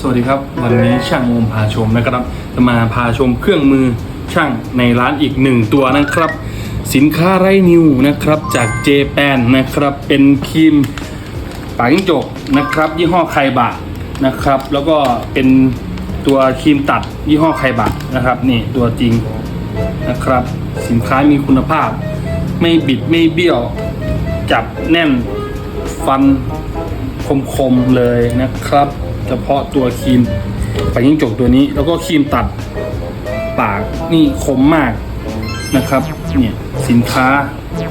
สวัสดีครับ วันนี้ช่างโอมพาชมนะครับ จะมาพาชมเครื่องมือช่างในร้านอีกหนึ่งตัวนะครับ สินค้าไรนิวนะครับจากเจแปนนะครับ เป็นครีมปากจิ้งจกนะครับ ยี่ห้อไคบะนะครับ แล้วก็เป็นตัวครีมตัดยี่ห้อไคบะนะครับนี่ตัวจริงนะครับ สินค้ามีคุณภาพ ไม่บิดไม่เบี้ยว จับแน่นฟันคมๆเลยนะครับ เฉพาะตัวครีมปากยิ่งจกตัวนี้ แล้วก็ครีมตัดปากนี่คมมากนะครับ เนี่ยสินค้า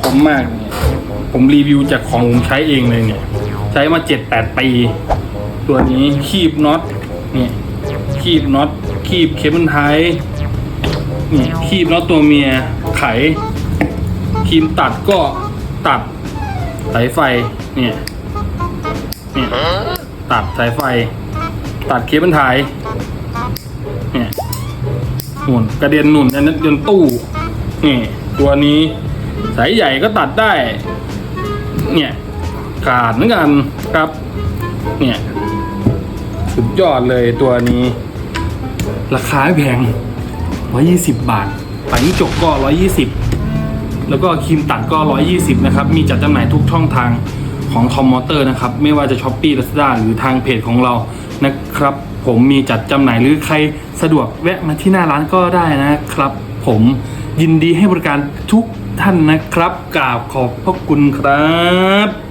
คมมากเนี่ยผมรีวิวจากของผมใช้เองเลยเนี่ย ใช้มา7-8ปี ตัวนี้คีบน็อตเนี่ยคีบน็อตคีบเคเบิลไทเนี่ยคีบน็อตตัวเมียไขครีมตัดก็ตัดสายไฟเนี่ยเนี่ย ตัดสายไฟ ตัดเคเบิลไทยเนี่ยหนุนกระเด็นหนุนยันยันตู้นี่ตัวนี้สายใหญ่ก็ตัดได้ เนี่ยขาดเหมือนกันครับ เนี่ยสุดยอดเลยตัวนี้ ราคาแพง 120 บาทปังจกก็ 120 แล้วก็ครีมตัดก็ 120 นะครับ มีจัดจำหน่ายทุกช่องทาง ของคอมมอเตอร์นะครับ ไม่ว่าจะช้อปปี้ลาซาด้าหรือทางเพจของเรานะครับ ผมมีจัดจำหน่ายหรือใครสะดวกแวะมาที่หน้าร้านก็ได้นะครับ ผมยินดีให้บริการทุกท่านนะครับกราบขอบพระคุณครับ